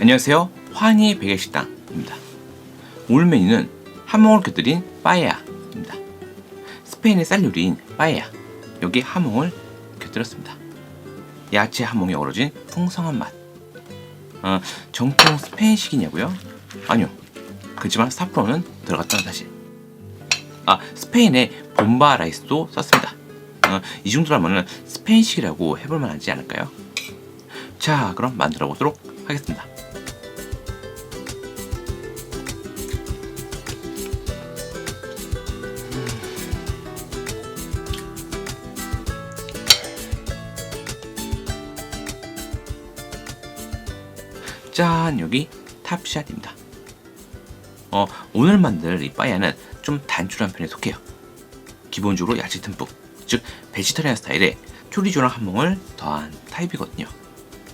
안녕하세요. 환희 베개식당입니다. 오늘 메뉴는 하몽을 곁들인 빠에야입니다. 스페인의 쌀 요리인 빠에야. 여기 하몽을 곁들였습니다. 야채 하몽이 어우러진 풍성한 맛. 어, 정통 스페인식이냐고요? 아니요. 그렇지만 사프론은 들어갔다는 사실. 아, 스페인의 봄바 라이스도 썼습니다. 어, 이 정도라면 스페인식이라고 해볼 만하지 않을까요? 자, 그럼 만들어 보도록 하겠습니다. 짠 여기 탑샷입니다. 어, 오늘 만들 이 빠야는 좀 단출한 편에 속해요. 기본적으로 야채 듬뿍, 즉 베지터리안 스타일의 초리조랑 한몽을 더한 타입이거든요.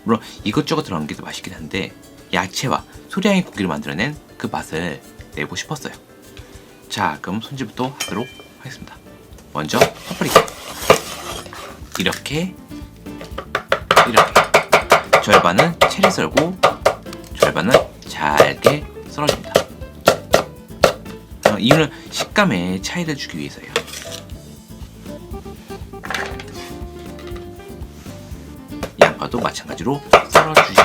물론 이것저것 들어간 게 더 맛있긴 한데 야채와 소량의 고기를 만들어낸 그 맛을 내고 싶었어요. 자, 그럼 손질부터 하도록 하겠습니다. 먼저 파프리카 이렇게 이렇게 절반은 채를 썰고 절반은 잘게 썰어줍니다. 어, 이유는 식감에 차이를 주기 위해서예요. 양파도 마찬가지로 썰어주시고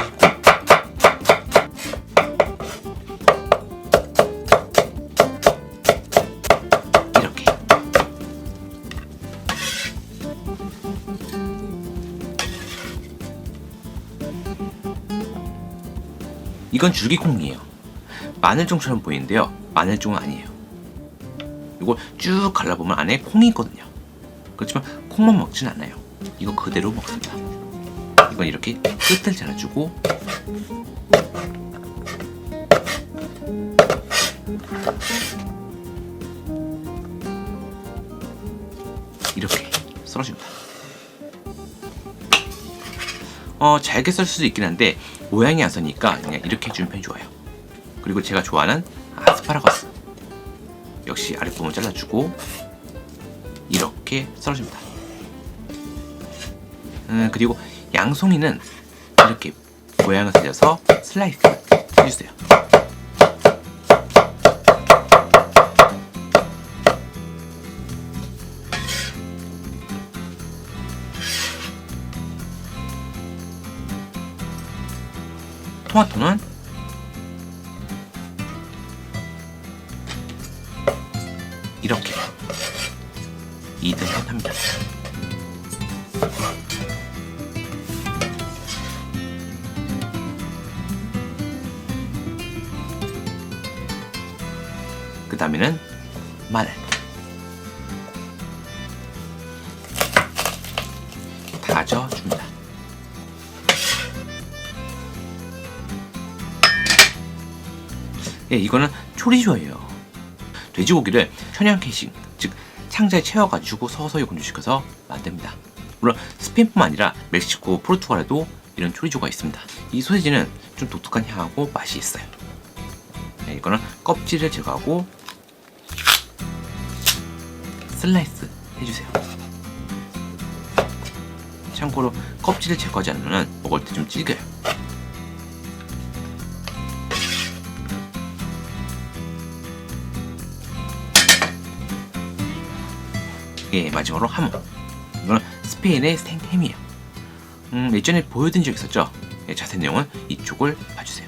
이렇게 이건 줄기콩이에요. 마늘종처럼 보이는데요. 마늘종은 아니에요. 이걸 쭉 갈라보면 안에 콩이 있거든요. 그렇지만 콩만 먹진 않아요. 이거 그대로 먹습니다. 이건 이렇게 끝을 잘라주고 이렇게 썰어줍니다. 어, 잘게 썰 수도 있긴 한데 모양이 안 서니까 그냥 이렇게 해주면 편이 좋아요. 그리고 제가 좋아하는 아스파라거스 역시 아랫부분 잘라주고 이렇게 썰어줍니다. 음, 그리고 양송이는 이렇게 모양을 살려서 슬라이스 해주세요. 토마토는 이렇게 2등 합니다. 그 다음에는 마늘 다져줍니다. 예, 이거는 초리조예요. 돼지고기를 천연 캐싱, 즉 창자에 채워가지고 서서히 건조시켜서 만듭니다. 물론 스페인뿐만 아니라 멕시코, 포르투갈에도 이런 초리조가 있습니다. 이 소세지는 좀 독특한 향하고 맛이 있어요. 네, 이거는 껍질을 제거하고 슬라이스 해주세요. 참고로 껍질을 제거하지 않으면 먹을 때 좀 질겨요. 예, 마지막으로 하모. 이거는 스페인의 생햄이에요. 음, 예전에 보여드린 적 있었죠? 예, 자세한 내용은 이쪽을 봐주세요.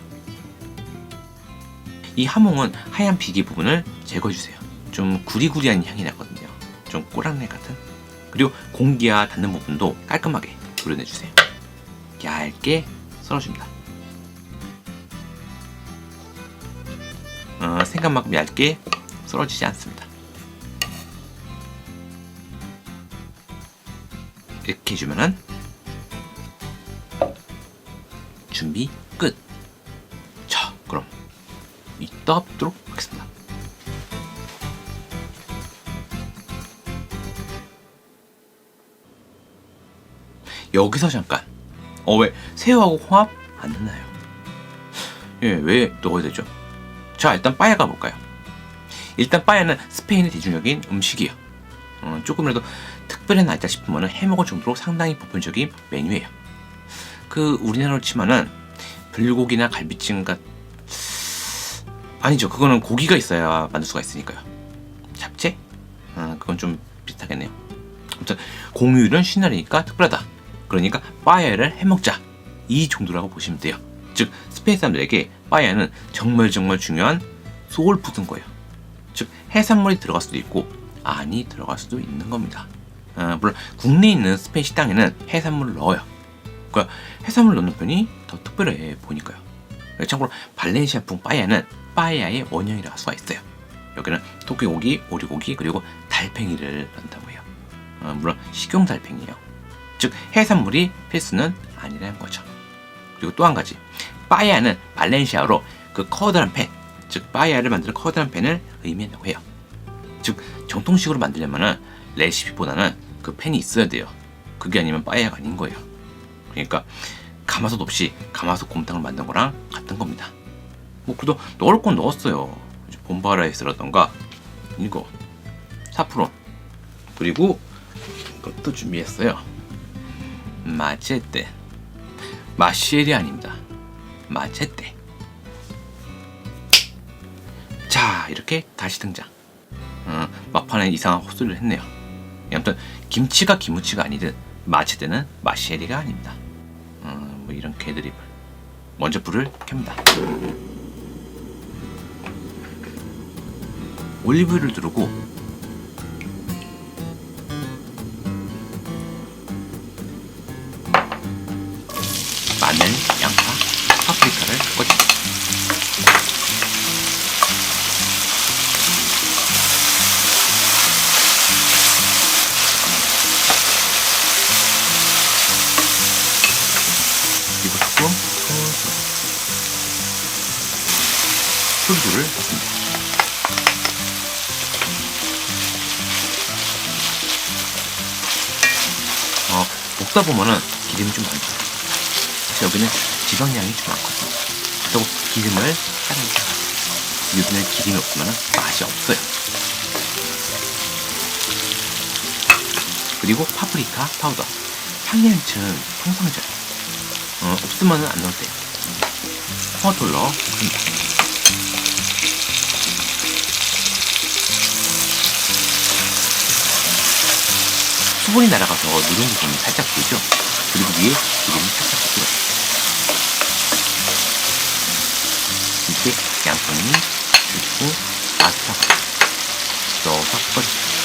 이 하몽은 하얀 비계 부분을 제거해주세요. 좀 구리구리한 향이 나거든요. 좀 꼬랑내 같은. 그리고 공기와 닿는 부분도 깔끔하게 도려내주세요. 얇게 썰어줍니다. 어, 생각만큼 얇게 썰어지지 않습니다. 이렇게 해주면은 준비 끝. 자, 그럼 이따 뵙도록 여기서 잠깐. 어, 왜 새우하고 홍합 안 넣나요? 예, 왜 넣어야 되죠? 자, 일단 빠야 가볼까요? 일단 빠야는 스페인의 대중적인 음식이에요. 어, 조금이라도 특별한 날짜 싶으면 해먹을 정도로 상당히 보편적인 메뉴예요. 그 우리나라로 치면은 불고기나 갈비찜과 아니죠. 그거는 고기가 있어야 만들 수가 있으니까요. 잡채? 아, 그건 좀 비슷하겠네요. 아무튼 공휴일은 날이니까 특별하다. 그러니까 빠야를 해먹자. 이 정도라고 보시면 돼요. 즉 스페인 사람들에게 빠야는 정말 정말 중요한 소울 푸드인 거예요. 즉 해산물이 들어갈 수도 있고 안이 들어갈 수도 있는 겁니다. 아, 물론 국내에 있는 스페인 식당에는 해산물을 넣어요. 그러니까 해산물 넣는 편이 더 특별해 보니까요. 참고로 발렌시아풍 빠야는 빠야의 원형이라 할 수가 있어요. 여기는 토끼고기, 오리고기 그리고 달팽이를 넣는다고 해요. 어, 물론 식용 달팽이에요. 즉 해산물이 필수는 아니라는 거죠. 그리고 또 한 가지 빠야는 발렌시아로 그 커다란 팬, 즉 빠야를 만드는 커다란 팬을 의미한다고 해요. 즉 정통식으로 만들려면은 레시피보다는 그 팬이 있어야 돼요. 그게 아니면 빠야가 아닌 거예요. 그러니까 가마솥 없이 가마솥 곰탕을 만든 거랑 같은 겁니다. 뭐 그래도 넣을 건 넣었어요. 본바라이스라던가 이거 사프론 그리고 이것도 준비했어요. 마체테 마시엘이 아닙니다. 마체테 자 이렇게 다시 등장. 어, 막판에 이상한 헛소리를 했네요. 아무튼 김치가 김치가 아니듯 마체테는 마시엘이가 아닙니다. 어, 뭐 이런 개드립을 먼저 불을 켭니다. 올리브유를 두르고 마늘, 양파, 파프리카를 꽂습니다. 그리고 조금 솔솔을 넣습니다. 어, 볶다 보면은 기름이 좀 많죠. 그래서 여기는 지방량이 좀 많거든요. 그리고 기름을 따르니까 여기는 기름이 없으면 맛이 없어요. 그리고 파프리카 파우더. 향연층 통상적. 어, 없으면 안 넣을 돼요. 넣어 줍니다. 수분이 날아가서 누른 부분이 살짝 보이죠? 그리고 위에 기름이 살짝 양손이 그리고 마스타드 넣어서 끓여줍니다.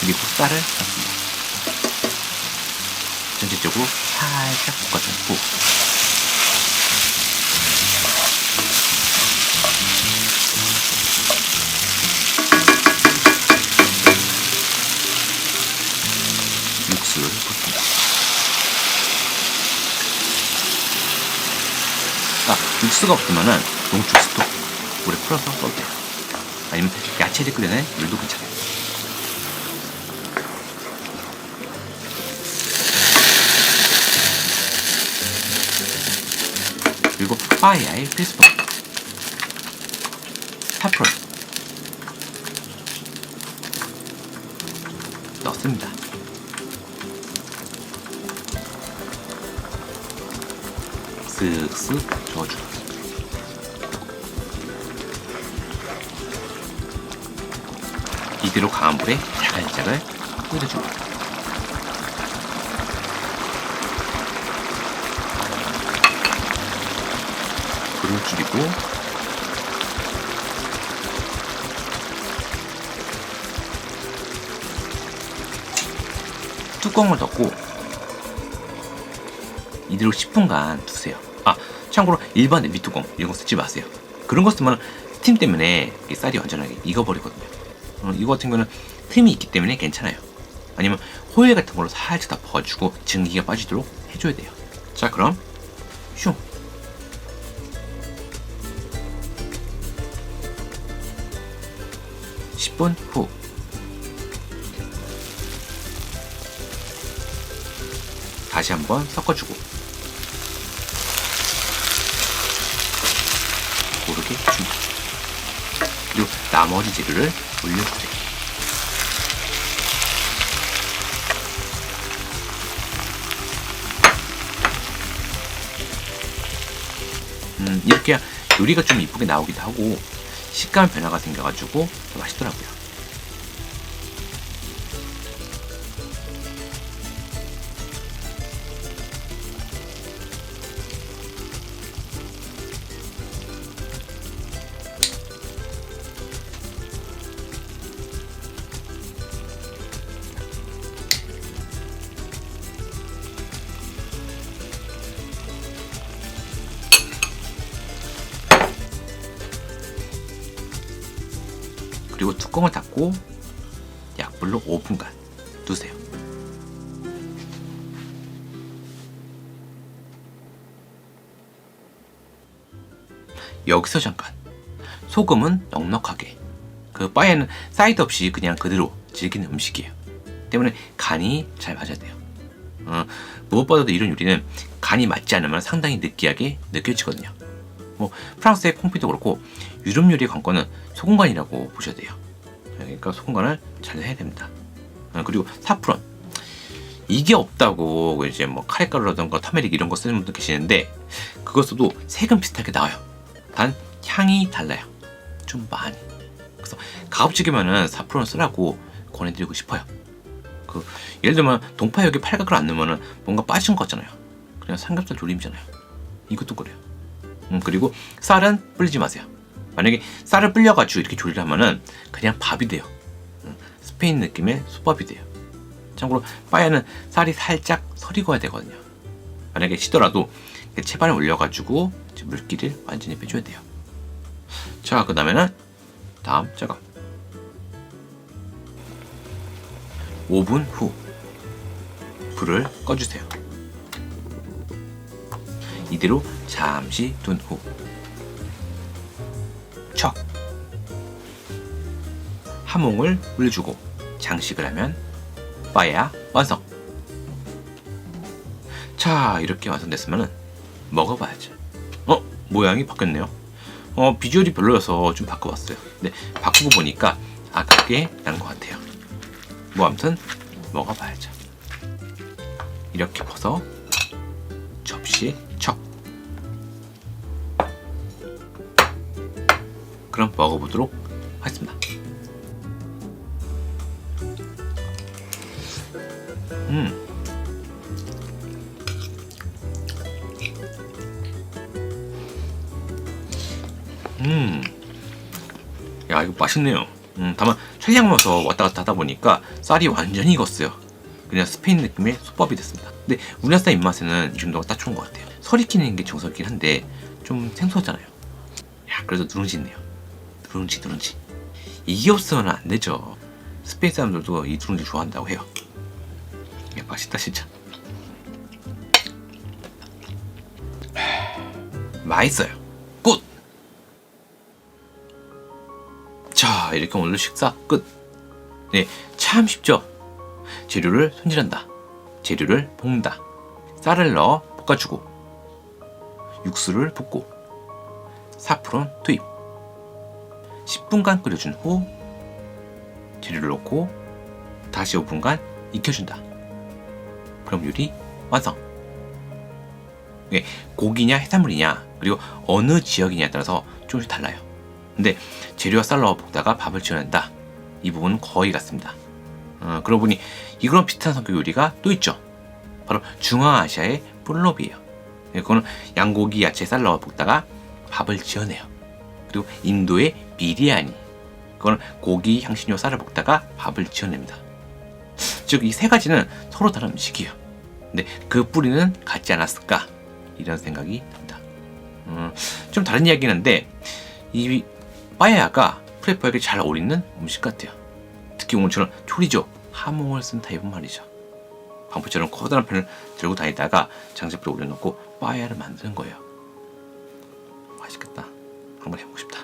그리고 쌀을 넣습니다. 전체적으로 살짝 볶아주고 육수가 없으면은 농축 스톡 물에 풀어서 써도 돼요. 아니면 야채를 끓여낸 물도 괜찮아요. 그리고 파이아의 필수품 이대로 강한 불에 자글자글 끓여줍니다. 불을 줄이고 뚜껑을 덮고 이대로 10분간 두세요. 아 참고로 일반 냄비 뚜껑 이런 거 쓰지 마세요. 그런 거 쓰면 스팀 때문에 이 쌀이 완전하게 익어버리거든요. 어, 이거 같은 경우는 틈이 있기 때문에 괜찮아요. 아니면 호일 같은 걸로 살짝 다 퍼주고 증기가 빠지도록 해줘야 돼요. 자 그럼 슝1 0분후 다시 한번 섞어주고 고르게 준비 나머지 재료를 올려주세요. 음, 이렇게 요리가 좀 이쁘게 나오기도 하고 식감 변화가 생겨가지고 더 맛있더라고요. 여기서 잠깐 소금은 넉넉하게 그 바에는 사이드 없이 그냥 그대로 즐기는 음식이에요. 때문에 간이 잘 맞아야 돼요. 어, 무엇보다도 이런 요리는 간이 맞지 않으면 상당히 느끼하게 느껴지거든요. 뭐 프랑스의 콩피도 그렇고 유럽 요리의 관건은 소금간이라고 보셔야 돼요. 그러니까 소금간을 잘 해야 됩니다. 어, 그리고 사프론 이게 없다고 이제 뭐 카레가루라던가 터메릭 이런 거 쓰는 분도 계시는데 써도 색은 비슷하게 나와요. 단 향이 달라요. 좀 많이. 그래서 가급적이면은 사프론 쓰라고 권해드리고 싶어요. 그 예를 들면 동파역에 팔각을 안 넣으면은 뭔가 빠진 거 같잖아요. 그냥 삼겹살 조림이잖아요. 이것도 그래요. 음, 그리고 쌀은 불리지 마세요. 만약에 쌀을 불려가지고 이렇게 조리를 하면은 그냥 밥이 돼요. 음, 스페인 느낌의 솥밥이 돼요. 참고로 빠야는 쌀이 살짝 설익어야 되거든요. 만약에 시더라도 채반에 올려가지고 물기를 완전히 빼줘야 돼요. 자, 그 다음에는 다음 작업. 5분 후 불을 꺼주세요. 이대로 잠시 둔 후. 척. 하몽을 올려주고 장식을 하면 빠야 완성. 자, 이렇게 완성됐으면 먹어봐야죠. 어, 모양이 바뀌었네요. 어, 비주얼이 별로여서 좀 바꿔봤어요. 근데 바꾸고 보니까 아깝게 난 것 같아요. 뭐 아무튼 먹어봐야죠. 이렇게 퍼서 접시에 척. 그럼 먹어보도록 하겠습니다. 음. 음. 야, 이거 맛있네요. 음, 다만 촬영하면서 왔다 갔다 하다 보니까 쌀이 완전히 익었어요. 그냥 스페인 느낌의 솥밥이 됐습니다. 근데 우리나라 사람 입맛에는 이 정도가 딱 좋은 것 같아요. 설 익히는 게 정석이긴 한데 좀 생소하잖아요. 야, 그래도 누룽지 있네요. 누룽지, 누룽지. 이게 없으면 안 되죠. 스페인 사람들도 이 누룽지 좋아한다고 해요. 야, 맛있다 진짜. 맛있어요. 자, 이렇게 오늘 식사 끝. 네, 참 쉽죠? 재료를 손질한다. 재료를 볶는다. 쌀을 넣어 볶아주고, 육수를 붓고, 사프론 투입. 10분간 끓여준 후, 재료를 넣고, 다시 5분간 익혀준다. 그럼 요리 완성. 예, 고기냐 해산물이냐 그리고 어느 지역이냐에 따라서 조금씩 달라요. 근데 재료와 쌀 넣어 볶다가 밥을 지어낸다. 이 부분은 거의 같습니다. 어, 그러고 보니 이거랑 비슷한 성격 요리가 또 있죠. 바로 중앙아시아의 볼롭이에요. 예, 그거는 양고기, 야채, 쌀 넣어 볶다가 밥을 지어내요. 그리고 인도의 비리아니. 그거는 고기, 향신료, 쌀을 볶다가 밥을 지어냅니다. 즉 이 세 가지는 서로 다른 음식이에요. 근데 그 뿌리는 같지 않았을까? 이런 생각이 듭니다. 음, 좀 다른 이야기긴 한데 이 빠야가 프레퍼에게 잘 어울리는 음식 같아요. 특히 오늘처럼 초리죠 하몽을 쓴 타입은 말이죠. 방포처럼 커다란 펜을 들고 다니다가 장식불에 올려놓고 빠야를 만드는 거예요. 맛있겠다. 한번 해보고 싶다.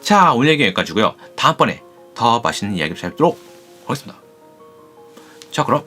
자 오늘 얘기 여기까지고요. 다음번에 더 맛있는 이야기를 찾도록 하겠습니다. 자 그럼